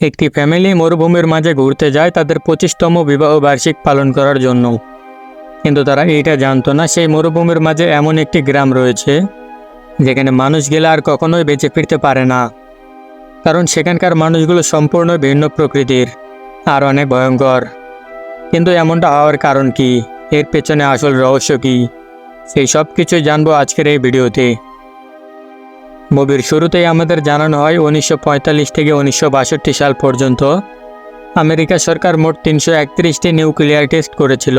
একটি ফ্যামিলি মরুভূমির মাঝে ঘুরতে যায় তাদের পঁচিশতম বিবাহ বার্ষিক পালন করার জন্য। কিন্তু তারা এইটা জানতো না, সেই মরুভূমির মাঝে এমন একটি গ্রাম রয়েছে, যেখানে মানুষ গেলে আর কখনোই বেঁচে ফিরতে পারে না। কারণ সেখানকার মানুষগুলো সম্পূর্ণ ভিন্ন প্রকৃতির আর অনেক ভয়ঙ্কর। কিন্তু এমনটা হওয়ার কারণ কি? এর পেছনে আসল রহস্য কি? সেই সব কিছুই জানব আজকের এই ভিডিওতে। মুভির শুরুতেই আমাদের জানানো হয় উনিশশো পঁয়তাল্লিশ থেকে উনিশশো বাষট্টি সাল পর্যন্ত আমেরিকা সরকার মোট তিনশো একত্রিশটি নিউক্লিয়ার টেস্ট করেছিল।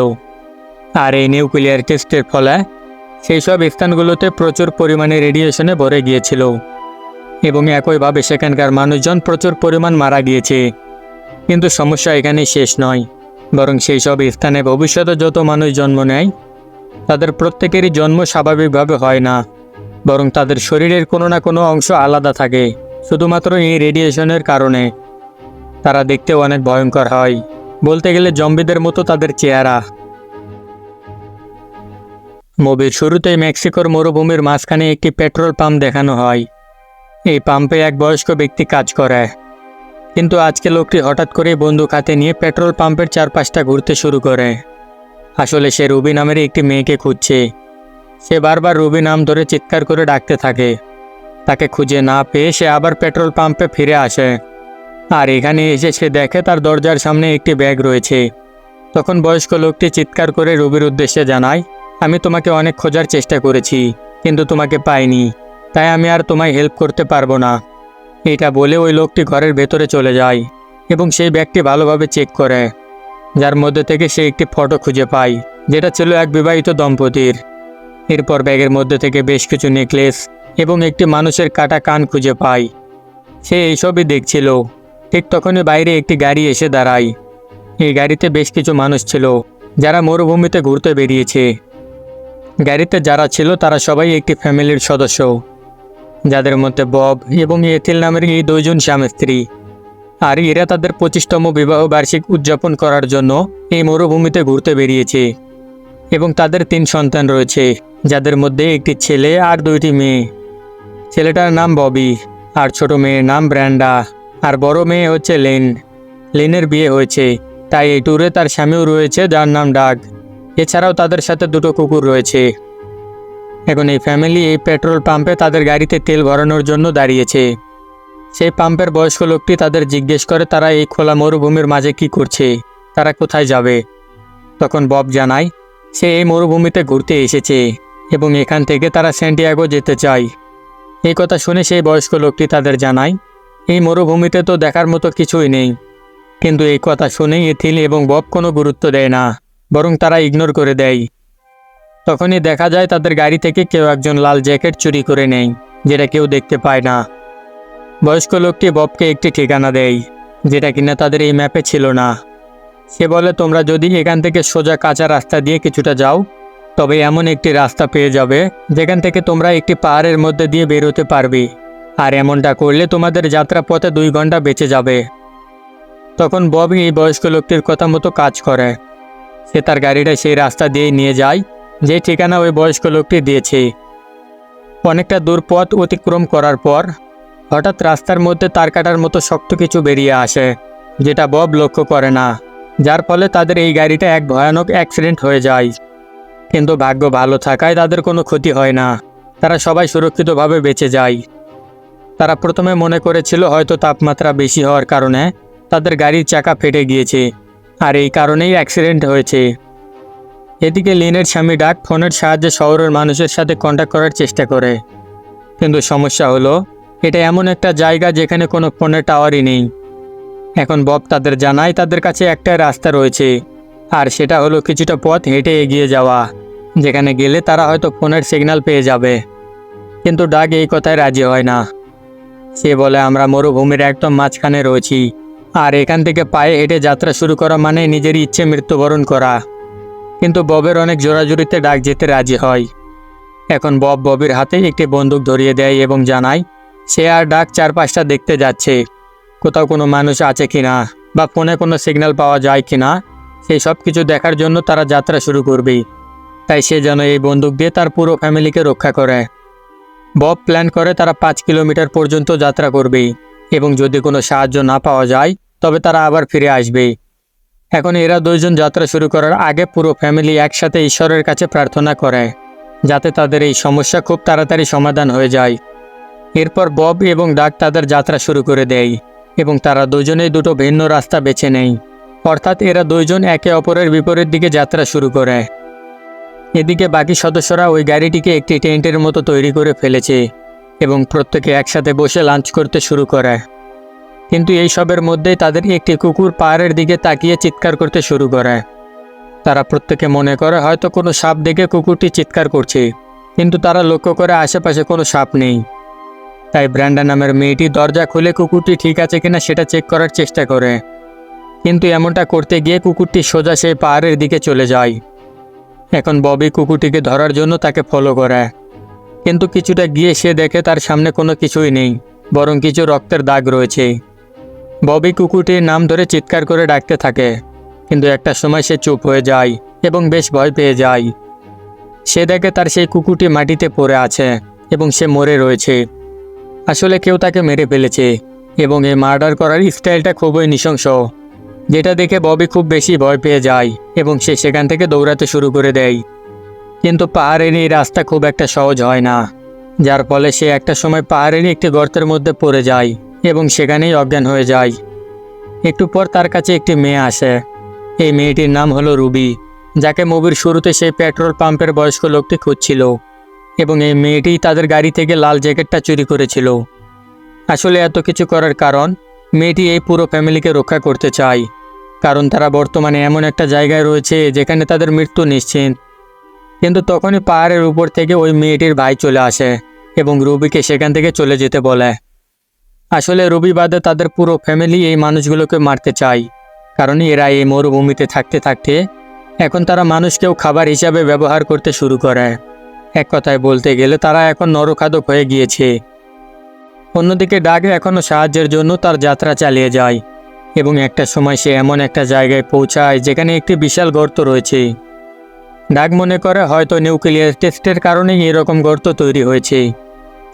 আর এই নিউক্লিয়ার টেস্টের ফলে সেই সব স্থানগুলোতে প্রচুর পরিমাণে রেডিয়েশনে ভরে গিয়েছিল এবং একইভাবে সেখানকার মানুষজন প্রচুর পরিমাণ মারা গিয়েছে। কিন্তু সমস্যা এখানে শেষ নয়, বরং সেই সব স্থানে ভবিষ্যতে যত মানুষ জন্ম নেয়, তাদের প্রত্যেকেরই জন্ম স্বাভাবিকভাবে হয় না। বরং তাদের শরীরের কোনো না কোনো অংশ আলাদা থাকে, শুধুমাত্র এই রেডিয়েশনের কারণে। তারা দেখতে অনেক ভয়ঙ্কর হয়। বলতে গেলে জম্বিদের মতো তাদের চেহারা। মুভির শুরুতেই মেক্সিকোর মরুভূমির মাঝখানে একটি পেট্রোল পাম্প দেখানো হয়। এই পাম্পে এক বয়স্ক ব্যক্তি কাজ করে। কিন্তু আজকে লোকটি হঠাৎ করে বন্দুক হাতে নিয়ে পেট্রোল পাম্পের চারপাশটা ঘুরতে শুরু করে। আসলে সে রুবি নামের একটি মেয়েকে খুঁজছে। সে বারবার রুবি নাম ধরে চিৎকার করে ডাকতে থাকে। তাকে খুঁজে না পেয়ে সে আবার পেট্রোল পাম্পে ফিরে আসে। আর এখানে এসে সে দেখে তার দরজার সামনে একটি ব্যাগ রয়েছে। তখন বয়স্ক লোকটি চিৎকার করে রুবির উদ্দেশ্যে জানায়, আমি তোমাকে অনেক খোঁজার চেষ্টা করেছি, কিন্তু তোমাকে পাইনি। তাই আমি আর তোমায় হেল্প করতে পারব না। এটা বলে ওই লোকটি ঘরের ভেতরে চলে যায় এবং সেই ব্যাগটি ভালোভাবে চেক করে। যার মধ্যে থেকে সে একটি ফটো খুঁজে পায়, যেটা ছিল এক বিবাহিত দম্পতির। এরপর ব্যাগের মধ্যে থেকে বেশ কিছু নেকলেস এবং একটি মানুষের কাটা কান খুঁজে পায় সে এইসবই দেখছিল। ঠিক তখনই বাইরে একটি গাড়ি এসে দাঁড়ায়। এই গাড়িতে বেশ কিছু মানুষ ছিল, যারা মরুভূমিতে ঘুরতে বেরিয়েছে। গাড়িতে যারা ছিল, তারা সবাই একটি ফ্যামিলির সদস্য। যাদের মধ্যে বব এবং এথিল নামের এই দুইজন স্বামী স্ত্রী। আর এরা তাদের পঁচিশতম বিবাহ বার্ষিক উদযাপন করার জন্য এই মরুভূমিতে ঘুরতে বেরিয়েছে। এবং তাদের তিন সন্তান রয়েছে। যাদের মধ্যে একটি ছেলে আর দুইটি মেয়ে। ছেলেটার নাম ববি, আর ছোট মেয়ের নাম ব্র্যান্ডা, আর বড় মেয়ে হচ্ছে লেন। লেনের বিয়ে হয়েছে, তাই এই ট্যুরে তার স্বামীও রয়েছে, যার নাম ডাগ। এছাড়াও তাদের সাথে দুটো কুকুর রয়েছে। এখন এই ফ্যামিলি এই পেট্রোল পাম্পে তাদের গাড়িতে তেল ভরানোর জন্য দাঁড়িয়েছে। সেই পাম্পের বয়স্ক লোকটি তাদের জিজ্ঞেস করে, তারা এই খোলা মরুভূমির মাঝে কি করছে? তারা কোথায় যাবে? তখন বব জানায়, সে এই মরুভূমিতে ঘুরতে এসেছে। এবং এখান থেকে তারা স্যান্টিয়াগো যেতে চায়। এই কথা শুনে সেই বয়স্ক লোকটি তাদের জানায়, এই মরুভূমিতে তো দেখার মতো কিছুই নেই। কিন্তু এই কথা শুনেই এথিল এবং বব কোনো গুরুত্ব দেয় না, বরং তারা ইগনোর করে দেয়। তখনই দেখা যায় তাদের গাড়ি থেকে কেউ একজন লাল জ্যাকেট চুরি করে নেয়, যেটা কেউ দেখতে পায় না। বয়স্ক লোকটি ববকে একটি ঠিকানা দেয়, যেটা কিনা তাদের এই ম্যাপে ছিল না। সে বলে, তোমরা যদি এখান থেকে সোজা কাঁচা রাস্তা দিয়ে কিছুটা যাও তবে এমন একটি রাস্তা পেয়ে যাবে, যেখান থেকে তোমরা একটি পাহাড়ের মধ্যে দিয়ে বেরোতে পারবে। আর এমনটা করলে তোমাদের যাত্রা পথে দুই ঘণ্টা বেঁচে যাবে। তখন বব এই বয়স্ক লোকটির কথা মতো কাজ করে। সে তার গাড়িটা সেই রাস্তা দিয়ে নিয়ে যায়, যে ঠিকানা ওই বয়স্ক লোকটি দিয়েছে। অনেকটা দূর পথ অতিক্রম করার পর, হঠাৎ রাস্তার মধ্যে তার কাটার মতো শক্ত কিছু বেরিয়ে আসে, যেটা বব লক্ষ্য করে না। যার ফলে তাদের এই গাড়িটা এক ভয়ানক অ্যাক্সিডেন্ট হয়ে যায়। কিন্তু ভাগ্য ভালো থাকায় তাদের কোনো ক্ষতি হয় না। তারা সবাই সুরক্ষিতভাবে বেঁচে যায়। তারা প্রথমে মনে করেছিল হয়তো তাপমাত্রা বেশি হওয়ার কারণে তাদের গাড়ির চাকা ফেটে গিয়েছে, আর এই কারণেই অ্যাক্সিডেন্ট হয়েছে। এদিকে লিনের স্বামী ডাক ফোনের সাহায্যে শহরের মানুষের সাথে কন্ট্যাক্ট করার চেষ্টা করে। কিন্তু সমস্যা হলো, এটা এমন একটা জায়গা যেখানে কোনো ফোনের টাওয়ারই নেই। এখন বব তাদের জানায় তাদের কাছে একটা রাস্তা রয়েছে, আর সেটা হলো কিছুটা পথ হেঁটে এগিয়ে যাওয়া। যেখানে গেলে তারা হয়তো ফোনের সিগন্যাল পেয়ে যাবে। কিন্তু ডাক এই কথায় রাজি হয় না। সে বলে, আমরা মরুভূমির একদম মাঝখানে রয়েছি। আর এখান থেকে পায়ে হেঁটে যাত্রা শুরু করা মানে নিজের ইচ্ছে মৃত্যুবরণ করা। কিন্তু ববের অনেক জোরাজুরিতে ডাক যেতে রাজি হয়। এখন বব ববির হাতে একটি বন্দুক ধরিয়ে দেয় এবং জানায়, সে আর ডাক চারপাশটা দেখতে যাচ্ছে। কোথাও কোনো মানুষ আছে কিনা বা ফোনে কোনো সিগন্যাল পাওয়া যায় কিনা সেই সব কিছু দেখার জন্য তারা যাত্রা শুরু করবে। তাই সে যেন এই বন্দুক দিয়ে তার পুরো ফ্যামিলিকে রক্ষা করে। বব প্ল্যান করে তারা পাঁচ কিলোমিটার পর্যন্ত যাত্রা করবে এবং যদি কোনো সাহায্য না পাওয়া যায়, তবে তারা আবার ফিরে আসবে। এখন এরা দুইজন যাত্রা শুরু করার আগে পুরো ফ্যামিলি একসাথে ঈশ্বরের কাছে প্রার্থনা করে, যাতে তাদের এই সমস্যা খুব তাড়াতাড়ি সমাধান হয়ে যায়। এরপর বব এবং ডাক তাদের যাত্রা শুরু করে দেয় এবং তারা দুজনেই দুটো ভিন্ন রাস্তা বেছে নেয়। অর্থাৎ এরা দুইজন একে অপরের বিপরীত দিকে যাত্রা শুরু করে। এদিকে বাকি সদস্যরা ওই গাড়িটিকে একটি টেন্টের মতো তৈরি করে ফেলেছে এবং প্রত্যেকে একসাথে বসে লাঞ্চ করতে শুরু করে। কিন্তু এই সবের মধ্যেই তাদের একটি কুকুর পাহাড়ের দিকে তাকিয়ে চিৎকার করতে শুরু করে। তারা প্রত্যেকে মনে করে হয়তো কোনো সাপ দেখে কুকুরটি চিৎকার করছে, কিন্তু তারা লক্ষ্য করে আশেপাশে কোনো সাপ নেই। তাই ব্র্যান্ডা নামের মেয়েটি দরজা খুলে কুকুরটি ঠিক আছে কিনা সেটা চেক করার চেষ্টা করে। কিন্তু এমনটা করতে গিয়ে কুকুরটি সোজা সেই পাহাড়ের দিকে চলে যায়। এখন ববি কুকুরটিকে ধরার জন্য তাকে ফলো করে। কিন্তু কিছুটা গিয়ে সে দেখে তার সামনে কোনো কিছুই নেই, বরং কিছু রক্তের দাগ রয়েছে। ববি কুকুরটির নাম ধরে চিৎকার করে ডাকতে থাকে, কিন্তু একটা সময় সে চুপ হয়ে যায় এবং বেশ ভয় পেয়ে যায়। সে দেখে তার সেই কুকুরটি মাটিতে পড়ে আছে এবং সে মরে রয়েছে। আসলে কেউ তাকে মেরে ফেলেছে এবং এই মার্ডার করার স্টাইলটা খুবই নৃশংস। যেটা দেখে ববি খুব বেশি ভয় পেয়ে যায় এবং সে সেখান থেকে দৌড়াতে শুরু করে দেয়। কিন্তু পাহাড়ের এই রাস্তা খুব একটা সহজ হয় না, যার ফলে সে একটা সময় পাহাড়ের একটি গর্তের মধ্যে পড়ে যায় এবং সেখানেই অজ্ঞান হয়ে যায়। একটু পর তার কাছে একটি মেয়ে আসে। এই মেয়েটির নাম হলো রুবি, যাকে মুভির শুরুতে সেই পেট্রোল পাম্পের বয়স্ক লোকটি খুঁজছিল এবং এই মেয়েটি তাদের গাড়ি থেকে লাল জ্যাকেটটা চুরি করেছিল। আসলে এত কিছু করার কারণ? মেয়েটি এই পুরো ফ্যামিলিকে রক্ষা করতে চায়, কারণ তারা বর্তমানে এমন একটা জায়গায় রয়েছে যেখানে তাদের মৃত্যু নিশ্চিত। কিন্তু তখনই পাহাড়ের উপর থেকে ওই মেয়েটির ভাই চলে আসে এবং রুবিকে সেখান থেকে চলে যেতে বলে। আসলে রবি বাদে তাদের পুরো ফ্যামিলি এই মানুষগুলোকে মারতে চায়, কারণ এরা এই মরুভূমিতে থাকতে থাকতে এখন তারা মানুষকেও খাবার হিসাবে ব্যবহার করতে শুরু করে। এক কথায় বলতে গেলে তারা এখন নরখাদক হয়ে গিয়েছে। অন্যদিকে ডাক এখনও সাহায্যের জন্য তার যাত্রা চালিয়ে যায় এবং একটা সময় সে এমন একটা জায়গায় পৌঁছায় যেখানে একটি বিশাল গর্ত রয়েছে। ডাক মনে করে হয়তো নিউক্লিয়ার টেস্টের কারণেই এরকম গর্ত তৈরি হয়েছে।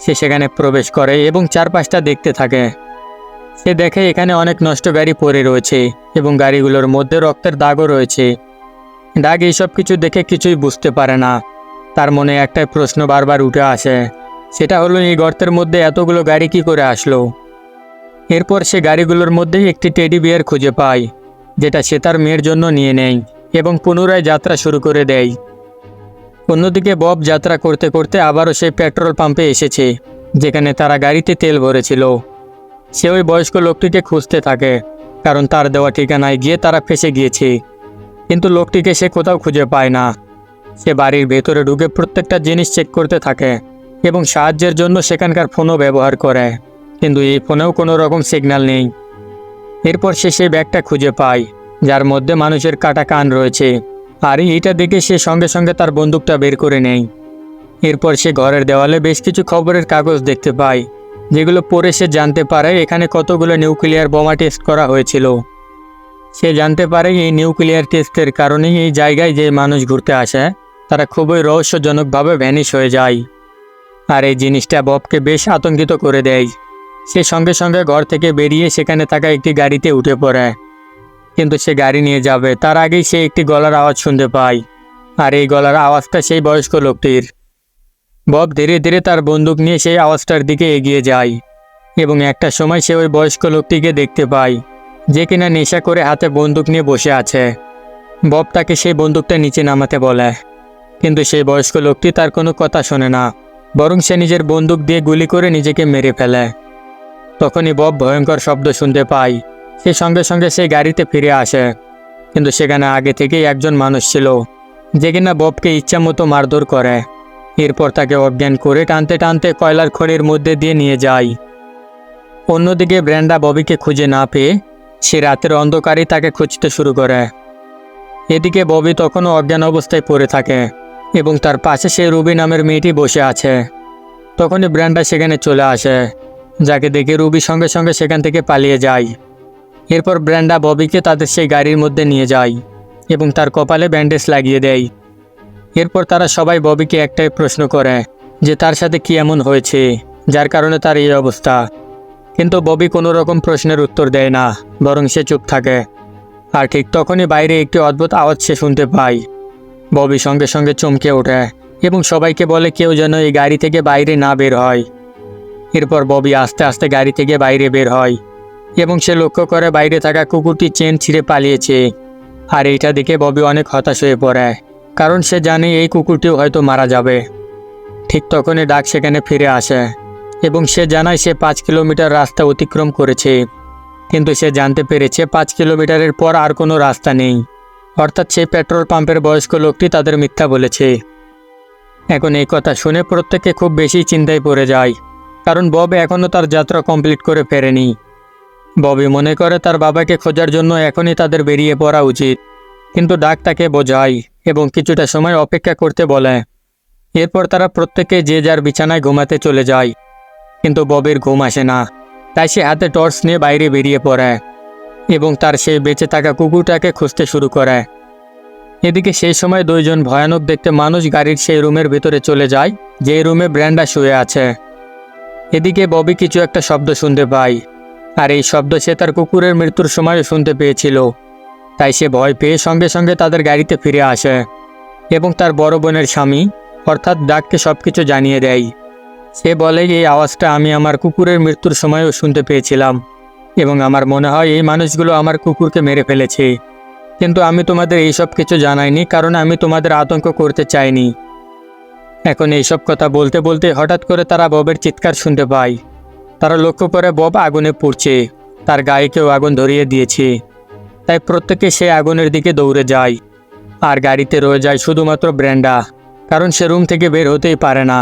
সে সেখানে প্রবেশ করে এবং চারপাশটা দেখতে থাকে। সে দেখে এখানে অনেক নষ্ট গাড়ি পড়ে রয়েছে এবং গাড়িগুলোর মধ্যে রক্তের দাগও রয়েছে। ডাক এইসব কিছু দেখে কিছুই বুঝতে পারে না। তার মনে একটাই প্রশ্ন বারবার উঠে আসে। সেটা হলো এই গর্তের মধ্যে এতগুলো গাড়ি কি করে আসলো? এরপর সে গাড়িগুলোর মধ্যেই একটি টেডি বিয়ার খুঁজে পায়, যেটা সে তার মেয়ের জন্য নিয়ে নেয় এবং পুনরায় যাত্রা শুরু করে দেয়। অন্যদিকে বব যাত্রা করতে করতে আবারও সে পেট্রোল পাম্পে এসেছে, যেখানে তারা গাড়িতে তেল ভরেছিল। সে ওই বয়স্ক লোকটিকে খুঁজতে থাকে, কারণ তার দেওয়া ঠিকানায় গিয়ে তারা ফেসে গিয়েছে। কিন্তু লোকটিকে সে কোথাও খুঁজে পায় না। সে বাড়ির ভেতরে ঢুকে প্রত্যেকটা জিনিস চেক করতে থাকে। এবং সাহায্যের জন্য সেখানকার ফোনও ব্যবহার করে। কিন্তু এই ফোনেও কোনো রকম সিগন্যাল নেই। এরপর সে সেই ব্যাগটা খুঁজে পায়, যার মধ্যে মানুষের কাটা কান রয়েছে। আর এইটা দেখে সে সঙ্গে সঙ্গে তার বন্দুকটা বের করে নেয়। এরপর সে ঘরের দেওয়ালে বেশ কিছু খবরের কাগজ দেখতে পায়, যেগুলো পড়ে সে জানতে পারে এখানে কতগুলো নিউক্লিয়ার বোমা টেস্ট করা হয়েছিল। সে জানতে পারে এই নিউক্লিয়ার টেস্টের কারণেই এই জায়গায় যে মানুষ ঘুরতে আসে, তারা খুবই রহস্যজনকভাবে ভ্যানিশ হয়ে যায়। আর এই জিনিসটা ববকে বেশ আতঙ্কিত করে দেয়। সে সঙ্গে সঙ্গে ঘর থেকে বেরিয়ে সেখানে থাকা একটি গাড়িতে উঠে পড়ে। কিন্তু সে গাড়ি নিয়ে যাবে, তার আগেই সে একটি গলার আওয়াজ শুনতে পায়। আর এই গলার আওয়াজটা সেই বয়স্ক লোকটির। বব ধীরে ধীরে তার বন্দুক নিয়ে সেই আওয়াজটার দিকে এগিয়ে যায় এবং একটা সময় সে ওই বয়স্ক লোকটিকে দেখতে পায়, যে কিনা নেশা করে হাতে বন্দুক নিয়ে বসে আছে। বব তাকে সেই বন্দুকটা নিচে নামাতে বলে, কিন্তু সেই বয়স্ক লোকটি তার কোনো কথা শোনে না। বরং সে নিজের বন্দুক দিয়ে গুলি করে নিজেকে মেরে ফেলে। তখনই বব ভয়ঙ্কর শব্দ শুনতে পায়। সে সঙ্গে সঙ্গে সেই গাড়িতে ফিরে আসে। কিন্তু সেখানে আগে থেকেই একজন মানুষ ছিল, যে কিনা ববকে ইচ্ছা মতো মারধর করে। এরপর তাকে অজ্ঞান করে টানতে টানতে কয়লার খড়ির মধ্যে দিয়ে নিয়ে যায়। অন্যদিকে ব্র্যান্ডা ববিকে খুঁজে না পেয়ে সে রাতের অন্ধকারেই তাকে খুঁজতে শুরু করে। এদিকে ববি তখনও অজ্ঞান অবস্থায় পড়ে থাকে। এবং তার পাশে সে রুবি নামের মেয়েটি বসে আছে। তখনই ব্র্যান্ডা সেখানে চলে আসে, যাকে দেখে রুবি সঙ্গে সঙ্গে সেখান থেকে পালিয়ে যায়। এরপর ব্র্যান্ডা ববিকে তাদের সেই গাড়ির মধ্যে নিয়ে যায় এবং তার কপালে ব্যান্ডেজ লাগিয়ে দেয়। এরপর তারা সবাই ববিকে একটাই প্রশ্ন করে যে তার সাথে কি এমন হয়েছে, যার কারণে তার এই অবস্থা। কিন্তু ববি কোনো রকম প্রশ্নের উত্তর দেয় না, বরং সে চুপ থাকে। আর ঠিক তখনই বাইরে একটি অদ্ভুত আওয়াজ সে শুনতে পায়। ববি সঙ্গে সঙ্গে চমকে ওঠে এবং সবাইকে বলে কেউ যেন এই গাড়ি থেকে বাইরে না বের হয়। এরপর ববি আস্তে আস্তে গাড়ি থেকে বাইরে বের হয় এবং সে লক্ষ্য করে বাইরে থাকা কুকুরটি চেন ছিঁড়ে পালিয়েছে। আর এইটা দেখে ববি অনেক হতাশ হয়ে পড়ে, কারণ সে জানে এই কুকুরটিও হয়তো মারা যাবে। ঠিক তখনই ডাক সেখানে ফিরে আসে এবং সে জানায় সে পাঁচ কিলোমিটার রাস্তা অতিক্রম করেছে, কিন্তু সে জানতে পেরেছে পাঁচ কিলোমিটারের পর আর কোনো রাস্তা নেই। অর্থাৎ সেই পেট্রোল পাম্পের বয়স্ক লোকটি তাদের মিথ্যা বলেছে। এখন এই কথা শুনে প্রত্যেকে খুব বেশি চিন্তায় পড়ে যায়, কারণ বব এখনও তার যাত্রা কমপ্লিট করে ফেরেনি। ববি মনে করে তার বাবাকে খোঁজার জন্য এখনই তাদের বেরিয়ে পড়া উচিত, কিন্তু ডাক তাকে বোঝায় এবং কিছুটা সময় অপেক্ষা করতে বলে। এরপর তারা প্রত্যেকে যে যার বিছানায় ঘুমাতে চলে যায়, কিন্তু ববের ঘুম আসে না, তাই সে হাতে টর্চ নিয়ে বাইরে বেরিয়ে পড়ে। এবং তার সেই বেঁচে থাকা কুকুরটাকে খুঁজতে শুরু করে। এদিকে সেই সময় দুইজন ভয়ানক দেখতে মানুষ গাড়ির সেই রুমের ভেতরে চলে যায় যে রুমে ব্র্যান্ডা শুয়ে আছে। এদিকে ববি কিছু একটা শব্দ শুনতে পায়, আর এই শব্দ সে তার কুকুরের মৃত্যুর সময়ও শুনতে পেয়েছিল। তাই সে ভয় পেয়ে সঙ্গে সঙ্গে তাদের গাড়িতে ফিরে আসে এবং তার বড় বোনের স্বামী, অর্থাৎ ডাককে সব কিছু জানিয়ে দেয়। সে বলে, এই আওয়াজটা আমি আমার কুকুরের মৃত্যুর সময়ও শুনতে পেয়েছিলাম। এবং আমার মনে হয় এই মানুষগুলো আমার কুকুরকে মেরে ফেলেছে। কিন্তু আমি তোমাদের এইসব কিছু জানাইনি, কারণ আমি তোমাদের আতঙ্ক করতে চাইনি। এখন এইসব কথা বলতে বলতে হঠাৎ করে তারা ববের চিৎকার শুনতে পায়। তারা লক্ষ্য করে বব আগুনে পুড়ছে। তার গায়ে কেউ আগুন ধরিয়ে দিয়েছে। তাই প্রত্যেকে সে আগুনের দিকে দৌড়ে যায়। আর গাড়িতে রয়ে যায় শুধুমাত্র ব্র্যান্ডা, কারণ সে রুম থেকে বের হতেই পারে না।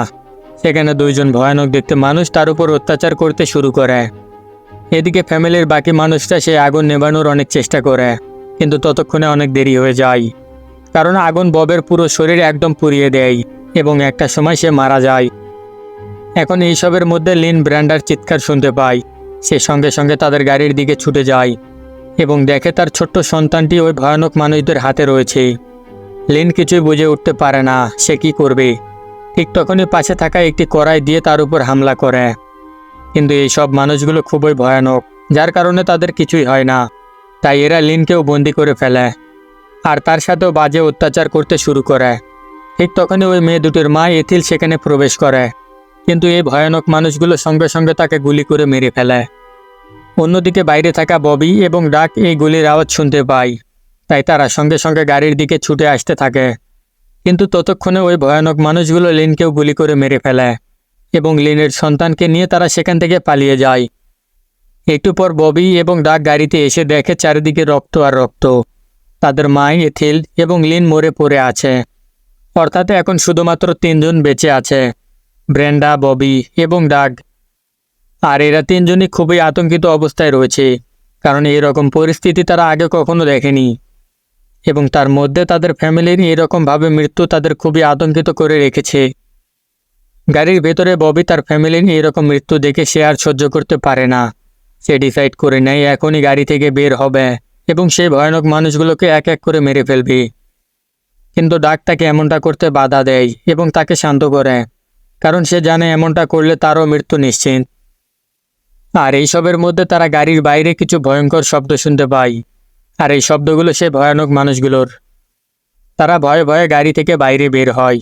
সেখানে দুইজন ভয়ানক দেখতে মানুষ তার উপর অত্যাচার করতে শুরু করে। এদিকে ফ্যামিলির বাকি মানুষরা সে আগুন নেবানোর অনেক চেষ্টা করে, কিন্তু ততক্ষণে অনেক দেরি হয়ে যায়। কারণ আগুন ববের পুরো শরীর একদম পুড়িয়ে দেয় এবং একটা সময় সে মারা যায়। এখন এইসবের মধ্যে লিন ব্র্যান্ডার চিৎকার শুনতে পায়। সে সঙ্গে সঙ্গে তাদের গাড়ির দিকে ছুটে যায় এবং দেখে তার ছোট্ট সন্তানটি ওই ভয়ানক মানুষদের হাতে রয়েছে। লিন কিছুই বুঝে উঠতে পারে না, সে কি করবে? ঠিক তখনই পাশে থাকা একটি কড়াই দিয়ে তার উপর হামলা করে। কিন্তু এই সব মানুষগুলো খুবই ভয়ানক, যার কারণে তাদের কিছুই হয় না। তাই এরা লিনকেও বন্দি করে ফেলে আর তার সাথেও বাজে অত্যাচার করতে শুরু করে। ঠিক তখনই ওই মেয়ে দুটির মা এথিল সেখানে প্রবেশ করে। কিন্তু এই ভয়ানক মানুষগুলো সঙ্গে সঙ্গে তাকে গুলি করে মেরে ফেলে। অন্যদিকে বাইরে থাকা ববি এবং ডাক এই গুলির আওয়াজ শুনতে পায়। তাই তারা সঙ্গে সঙ্গে গাড়ির দিকে ছুটে আসতে থাকে। কিন্তু ততক্ষণে ওই ভয়ানক মানুষগুলো লিনকেও গুলি করে মেরে ফেলে। এবং লিনের সন্তানকে নিয়ে তারা সেখান থেকে পালিয়ে যায়। একটু পর ববি এবং ডাক গাড়িতে এসে দেখে চারিদিকে রক্ত আর রক্ত। তাদের মাই এথিল এবং লিন মরে পড়ে আছে। অর্থাৎ এখন শুধুমাত্র তিনজন বেঁচে আছে, ব্রেন্ডা, ববি এবং ডাগ। আর এরা তিনজনই খুবই আতঙ্কিত অবস্থায় রয়েছে, কারণ এরকম পরিস্থিতি তারা আগে কখনো দেখেনি। এবং তার মধ্যে তাদের ফ্যামিলির এরকমভাবে মৃত্যু তাদের খুবই আতঙ্কিত করে রেখেছে। গাড়ির ভেতরে ববি তার ফ্যামিলি নিয়ে এরকম মৃত্যু দেখে সে আর সহ্য করতে পারে না। সে ডিসাইড করে নেয়, এখনই গাড়ি থেকে বের হবে। এবং সেই ভয়ানক মানুষগুলোকে এক এক করে মেরে ফেলবে। কিন্তু ডাক তাকে এমনটা করতে বাধা দেয় এবং তাকে শান্ত করে, কারণ সে জানে এমনটা করলে তারও মৃত্যু নিশ্চিত। আর এইসবের মধ্যে তারা গাড়ির বাইরে কিছু ভয়ঙ্কর শব্দ শুনতে পায়, আর এই শব্দগুলো সে ভয়ানক মানুষগুলোর। তারা ভয়ে ভয়ে গাড়ি থেকে বাইরে বের হয়।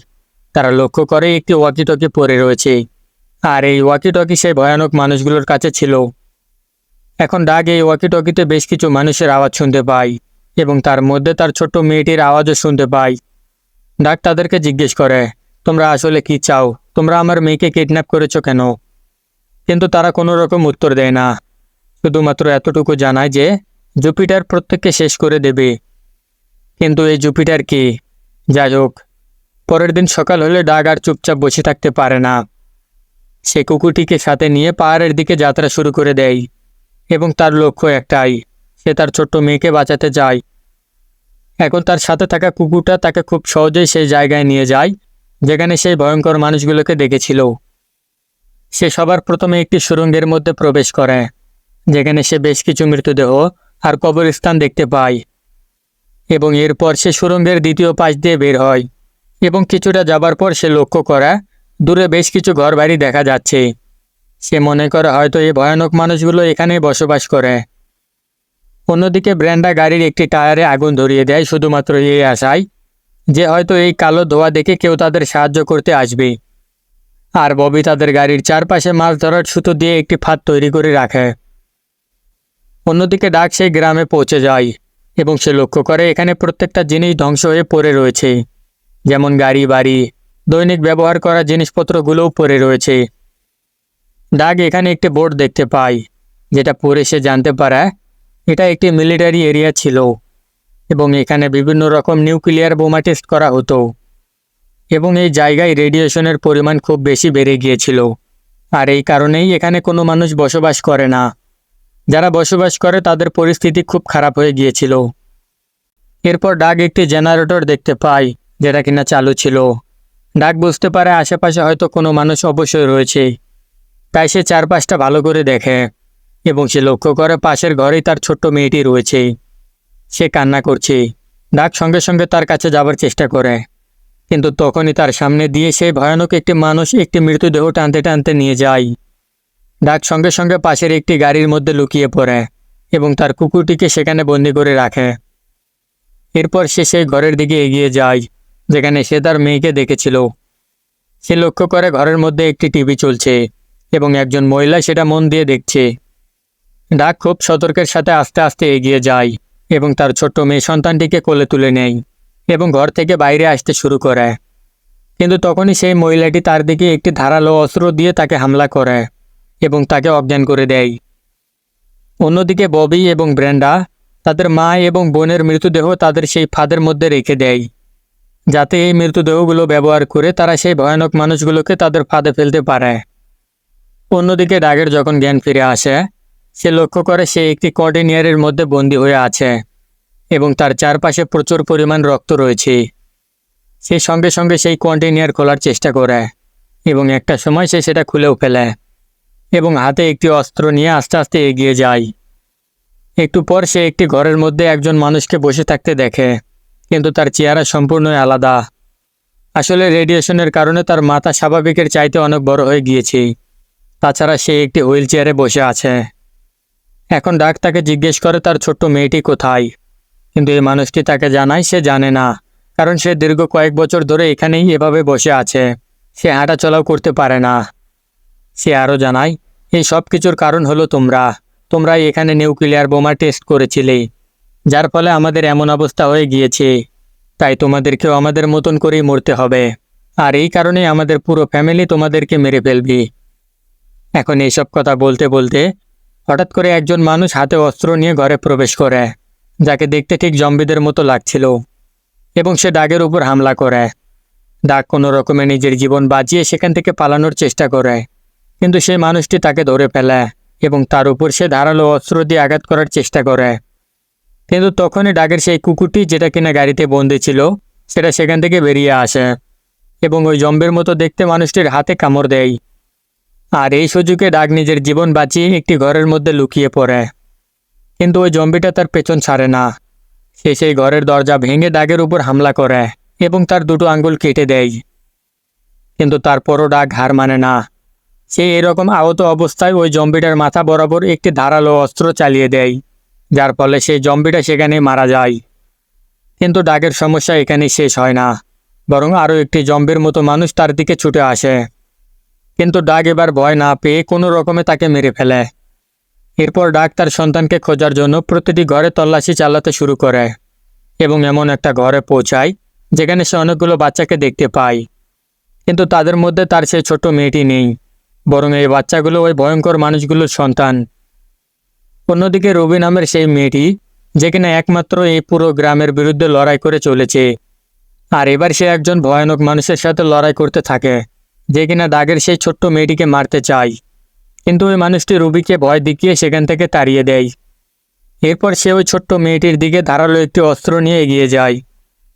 তারা লক্ষ্য করে একটি ওয়াকিটকি পড়ে রয়েছে। আর এই ওয়াকিটকি সেই ভয়ানক মানুষগুলোর কাছে ছিল। এখন ডাক এই ওয়াকিটকিতে বেশ কিছু মানুষের আওয়াজ শুনতে পায় এবং তার মধ্যে তার ছোট্ট মেয়েটির আওয়াজও শুনতে পায়। ডাক তাদেরকে জিজ্ঞেস করে, তোমরা আসলে কি চাও? তোমরা আমার মেয়েকে কিডন্যাপ করেছ কেন? কিন্তু তারা কোনো রকম উত্তর দেয় না। শুধুমাত্র এতটুকু জানায় যে, জুপিটার প্রত্যেককে শেষ করে দেবে। কিন্তু এই জুপিটার কি? যাই হোক পরের দিন সকাল হলে ডাক আর চুপচাপ বসে থাকতে পারে না। সে কুকুরটিকে সাথে নিয়ে পাহাড়ের দিকে যাত্রা শুরু করে দেয় এবং তার লক্ষ্য একটাই, সে তার ছোট্ট মেয়েকে বাঁচাতে যায়। এখন তার সাথে থাকা কুকুরটা তাকে খুব সহজেই সেই জায়গায় নিয়ে যায়, যেখানে সেই ভয়ঙ্কর মানুষগুলোকে দেখেছিল। সে সবার প্রথমে একটি সুরঙ্গের মধ্যে প্রবেশ করে, যেখানে সে বেশ কিছু মৃতদেহ আর কবরস্থান দেখতে পায় এবং এরপর সে সুরঙ্গের দ্বিতীয় পাশ দিয়ে বের হয়। এবং কিছুটা যাবার পর সে লক্ষ্য করা, দূরে বেশ কিছু ঘরবাড়ি দেখা যাচ্ছে। সে মনে করে হয়তো এই ভয়ানক মানুষগুলো এখানেই বসবাস করে। অন্যদিকে ব্র্যান্ডা গাড়ির একটি টায়ারে আগুন ধরিয়ে দেয় শুধুমাত্র এই আশায় যে হয়তো এই কালো ধোয়া দেখে কেউ তাদের সাহায্য করতে আসবে। আর ববি তাদের গাড়ির চারপাশে মাছ ধরার সুতো দিয়ে একটি ফাঁদ তৈরি করে রাখে। অন্যদিকে ডাক সেই গ্রামে পৌঁছে যায় এবং সে লক্ষ্য করে এখানে প্রত্যেকটা জিনিস ধ্বংস হয়ে পড়ে রয়েছে। যেমন গাড়ি, বাড়ি, দৈনিক ব্যবহার করা জিনিসপত্রগুলোও পড়ে রয়েছে। ডাক এখানে একটি বোর্ড দেখতে পাই, যেটা পড়ে সে জানতে পারে, এটা একটি মিলিটারি এরিয়া ছিল এবং এখানে বিভিন্ন রকম নিউক্লিয়ার বোমা টেস্ট করা হতো এবং এই জায়গায় রেডিয়েশনের পরিমাণ খুব বেশি বেড়ে গিয়েছিল। আর এই কারণেই এখানে কোনো মানুষ বসবাস করে না। যারা বসবাস করে তাদের পরিস্থিতি খুব খারাপ হয়ে গিয়েছিল। এরপর ডাক একটি জেনারেটর দেখতে পায় যেটা কিনা চালু ছিল। ডাক বুঝতে পারে আশেপাশে হয়তো কোনো মানুষ অবশ্যই রয়েছে। তাই সে চারপাশটা ভালো করে দেখে এবং সে লক্ষ্য করে পাশের ঘরেই তার ছোট্ট মেয়েটি রয়েছে। সে কান্না করছে। ডাক সঙ্গে সঙ্গে তার কাছে যাবার চেষ্টা করে। কিন্তু তখনই তার সামনে দিয়ে সেই ভয়ানক একটি মানুষ একটি মৃতদেহ টানতে টানতে নিয়ে যায়। ডাক সঙ্গে সঙ্গে পাশের একটি গাড়ির মধ্যে লুকিয়ে পড়ে এবং তার কুকুরটিকে সেখানে বন্দি করে রাখে। এরপর সে সেই ঘরের দিকে এগিয়ে যায়। যেখানে সে তার মেয়েকে দেখেছিল। সে লক্ষ্য করে ঘরের মধ্যে একটি টিভি চলছে এবং একজন মহিলা সেটা মন দিয়ে দেখছে। ডাক খুব সতর্কের সাথে আস্তে আস্তে এগিয়ে যায় এবং তার ছোট্ট মেয়ে সন্তানটিকে কোলে তুলে নেয় এবং ঘর থেকে বাইরে আসতে শুরু করে। কিন্তু তখনই সেই মহিলাটি তার দিকে একটি ধারালো অস্ত্র দিয়ে তাকে হামলা করে এবং তাকে অজ্ঞান করে দেয়। অন্যদিকে ববি এবং ব্র্যান্ডা তাদের মা এবং বোনের মৃতদেহ তাদের সেই ফাঁদের মধ্যে রেখে দেয়। যাতে এই মৃতদেহগুলো ব্যবহার করে তারা সেই ভয়ানক মানুষগুলোকে তাদের ফাঁদে ফেলতে পারে। অন্যদিকে ডাগের যখন জ্ঞান ফিরে আসে, সে লক্ষ্য করে সে একটি কন্টেনিয়ারের মধ্যে বন্দী হয়ে আছে এবং তার চারপাশে প্রচুর পরিমাণ রক্ত রয়েছে। সে সঙ্গে সঙ্গে সেই কন্টেনিয়ার খোলার চেষ্টা করে এবং একটা সময় সে সেটা খুলেও ফেলে এবং হাতে একটি অস্ত্র নিয়ে আস্তে আস্তে এগিয়ে যায়। একটু পর সে একটি ঘরের মধ্যে একজন মানুষকে বসে থাকতে দেখে। কিন্তু তার চেহারা সম্পূর্ণই আলাদা। আসলে রেডিয়েশনের কারণে তার মাথা স্বাভাবিকের চাইতে অনেক বড় হয়ে গিয়েছে। তাছাড়া সে একটি হুইল চেয়ারে বসে আছে। এখন ডাক তাকে জিজ্ঞেস করে, তার ছোট্ট মেয়েটি কোথায়? কিন্তু এই মানুষটি তাকে জানায়, সে জানে না, কারণ সে দীর্ঘ কয়েক বছর ধরে এখানেই এভাবে বসে আছে। সে হাঁটা চলাও করতে পারে না। সে আরও জানায়, এই সব কিছুর কারণ হলো তোমরা। তোমরা এখানে নিউক্লিয়ার বোমা টেস্ট করেছিলে। যার ফলে আমাদের এমন অবস্থা হয়ে গিয়েছে। তাই তোমাদেরকেও আমাদের মতন করেই মরতে হবে। আর এই কারণে আমাদের পুরো ফ্যামিলি তোমাদেরকে মেরে ফেলবি। এখন এইসব কথা বলতে বলতে হঠাৎ করে একজন মানুষ হাতে অস্ত্র নিয়ে ঘরে প্রবেশ করে, যাকে দেখতে ঠিক জম্বিদের মতো লাগছিল, এবং সে দাগের উপর হামলা করে। দাগ কোনো রকমে নিজের জীবন বাঁচিয়ে সেখান থেকে পালানোর চেষ্টা করে, কিন্তু সেই মানুষটি তাকে ধরে ফেলে, এবং তার উপর সে ধারালো অস্ত্র দিয়ে আঘাত করার চেষ্টা করে। কিন্তু তখনই ডাকের সেই কুকুরটি যেটা কিনা গাড়িতে বন্দি ছিল, সেটা সেখান থেকে বেরিয়ে আসে এবং ওই জম্বের মতো দেখতে মানুষটির হাতে কামড় দেয়। আর এই সুযোগে ডাক নিজের জীবন বাঁচিয়ে একটি ঘরের মধ্যে লুকিয়ে পড়ে। কিন্তু ওই জম্বিটা তার পেছন ছাড়ে না। সে সেই ঘরের দরজা ভেঙে ডাগের উপর হামলা করে এবং তার দুটো আঙ্গুল কেটে দেয়। কিন্তু তারপরও ডাক হার মানে না। সে এরকম আহত অবস্থায় ওই জম্বিটার মাথা বরাবর একটি ধারালো অস্ত্র চালিয়ে দেয়। যার ফলে সেই জম্বিটা সেখানে মারা যায়। কিন্তু ডাগের সমস্যা এখানে শেষ হয় না, বরং আরও একটি জম্বির মতো মানুষ তার দিকে ছুটে আসে। কিন্তু ডাক এবার ভয় না পেয়ে কোনো রকমে তাকে মেরে ফেলে। এরপর ডাক তার সন্তানকে খোঁজার জন্য প্রতিটি ঘরে তল্লাশি চালাতে শুরু করে এবং এমন একটা ঘরে পৌঁছায় যেখানে সে অনেকগুলো বাচ্চাকে দেখতে পায়। কিন্তু তাদের মধ্যে তার সেই ছোট মেয়েটি নেই, বরং এই বাচ্চাগুলো ওই ভয়ঙ্কর মানুষগুলোর সন্তান। অন্যদিকে রবি নামের সেই মেয়েটি, যে কিনা একমাত্র এই পুরো গ্রামের বিরুদ্ধে লড়াই করে চলেছে। আর এবার সে একজন ভয়ানক মানুষের সাথে লড়াই করতে থাকে, যে কিনা দাগের সেই ছোট্ট মেয়েটিকে মারতে চায়। কিন্তু ওই মানুষটি রুবিকে ভয় দেখিয়ে সেখান থেকে তাড়িয়ে দেয়। এরপর সে ওই ছোট্ট মেয়েটির দিকে ধারালো একটি অস্ত্র নিয়ে এগিয়ে যায়।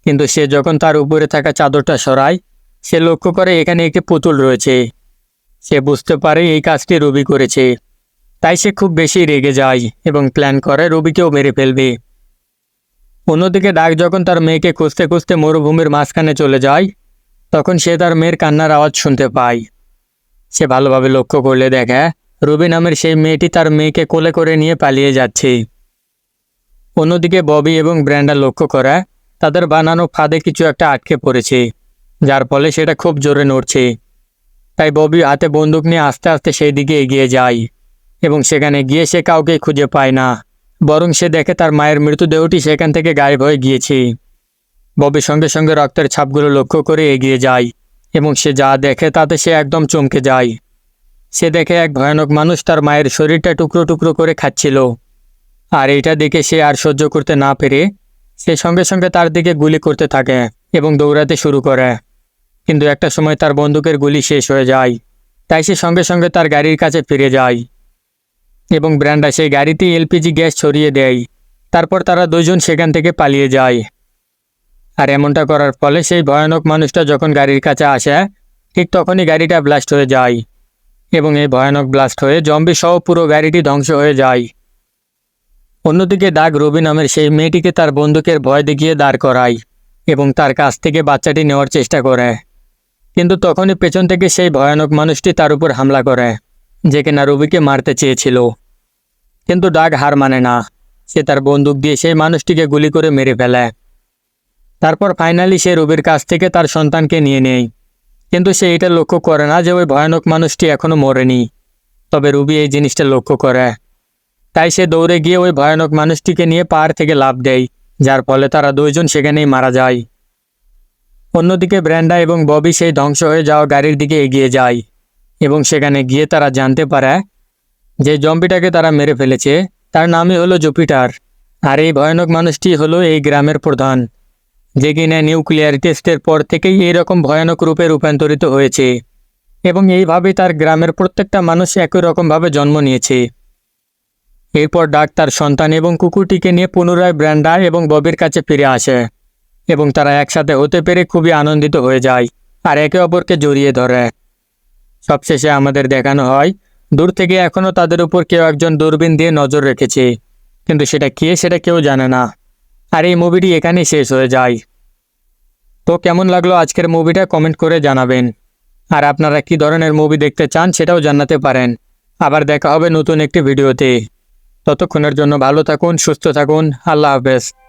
কিন্তু সে যখন তার উপরে থাকা চাদরটা সরায়, সে লক্ষ্য করে এখানে একটি পুতুল রয়েছে। সে বুঝতে পারে এই কাজটি রবি করেছে। তাই সে খুব বেশি রেগে যায় এবং প্ল্যান করে রবিকেও মেরে ফেলবে। অন্যদিকে ডাক যখন তার মেয়েকে খুঁজতে খুঁজতে মরুভূমির মাঝখানে চলে যায়, তখন সে তার মেয়ের কান্নার আওয়াজ শুনতে পায়। সে ভালোভাবে লক্ষ্য করলে দেখে, রবি নামের সেই মেয়েটি তার মেয়েকে কোলে করে নিয়ে পালিয়ে যাচ্ছে। অন্যদিকে ববি এবং ব্র্যান্ডা লক্ষ্য করে, তাদের বানানো ফাঁদে কিছু একটা আটকে পড়েছে, যার ফলে সেটা খুব জোরে নড়ছে। তাই ববি হাতে বন্দুক নিয়ে আস্তে আস্তে সেই দিকে এগিয়ে যায়। এবং সেখানে গিয়ে সে কাউকে খুঁজে পায় না। বরং সে দেখে তার মায়ের মৃতদেহটি সেখান থেকে গায়েব হয়ে গিয়েছে। ববি সঙ্গে সঙ্গে রক্তের ছাপগুলো লক্ষ্য করে এগিয়ে যায় এবং সে যা দেখে তাতে সে একদম চমকে যায়। সে দেখে এক ভয়ানক মানুষ তার মায়ের শরীরটা টুকরো টুকরো করে খাচ্ছিল। আর এটা দেখে সে আর সহ্য করতে না পেরে সে সঙ্গে সঙ্গে তার দিকে গুলি করতে থাকে এবং দৌড়াতে শুরু করে। কিন্তু একটা সময় তার বন্দুকের গুলি শেষ হয়ে যায়। তাই সে সঙ্গে সঙ্গে তার গাড়ির কাছে ফিরে যায়। এবং ব্র্যান্ডা সেই গাড়িতে এলপিজি গ্যাস ছড়িয়ে দেয়। তারপর তারা দুজন সেখান থেকে পালিয়ে যায়। আর এমনটা করার ফলে সেই ভয়ানক মানুষটা যখন গাড়ির কাছে আসে, ঠিক তখনই গাড়িটা ব্লাস্ট হয়ে যায় এবং এই ভয়ানক ব্লাস্ট হয়ে জম্বি সহ পুরো গাড়িটি ধ্বংস হয়ে যায়। অন্যদিকে দাগ রবি নামের সেই মেয়েটিকে তার বন্দুকের ভয় দেখিয়ে দাঁড় করায় এবং তার কাছ থেকে বাচ্চাটি নেওয়ার চেষ্টা করে। কিন্তু তখনই পেছন থেকে সেই ভয়ানক মানুষটি তার উপর হামলা করে। যে কিনা রবিকে মারতে চেয়েছিল। কিন্তু ডাক হার মানে না। সে তার বন্দুক দিয়ে সেই মানুষটিকে গুলি করে মেরে ফেলে। তারপর ফাইনালি সে রবির কাছ থেকে তার সন্তানকে নিয়ে নেয়। কিন্তু সে এটা লক্ষ্য করে না যে ওই ভয়ানক মানুষটি এখনও মরেনি। তবে রুবি এই জিনিসটা লক্ষ্য করে। তাই সে দৌড়ে গিয়ে ওই ভয়ানক মানুষটিকে নিয়ে পাহাড় থেকে লাভ দেয়, যার ফলে তারা দুইজন সেখানেই মারা যায়। অন্যদিকে ব্র্যান্ডা এবং ববি সেই ধ্বংস হয়ে যাওয়া গাড়ির দিকে এগিয়ে যায়। এবং সেখানে গিয়ে তারা জানতে পারে যে জম্পিটাকে তারা মেরে ফেলেছে। তার নামই হলো জুপিটার। আর এই ভয়ানক মানুষটি হলো এই গ্রামের প্রধান, যে কিনা নিউক্লিয়ার টেস্টের পর থেকেই এইরকম ভয়ানক রূপে রূপান্তরিত হয়েছে এবং এইভাবে তার গ্রামের প্রত্যেকটা মানুষ একই রকমভাবে জন্ম নিয়েছে। এরপর ডাক তার সন্তান এবং কুকুরটিকে নিয়ে পুনরায় ব্র্যান্ডা এবং ববির কাছে ফিরে আসে এবং তারা একসাথে হতে পেরে খুবই আনন্দিত হয়ে যায় আর একে অপরকে জড়িয়ে ধরে। সবশেষে আমাদের দেখানো হয়, দূর থেকে এখনও তাদের উপর কেউ একজন দূরবীন দিয়ে নজর রেখেছে। কিন্তু সেটা কে, সেটা কেউ জানে না। আর এই মুভিটি এখানেই শেষ হয়ে যায়। তো কেমন লাগল আজকের মুভিটা কমেন্ট করে জানাবেন। আর আপনারা কি ধরনের মুভি দেখতে চান সেটাও জানাতে পারেন। আবার দেখা হবে নতুন একটি ভিডিওতে ততক্ষণের জন্য ভালো থাকুন, সুস্থ থাকুন। আল্লাহ হাফেজ।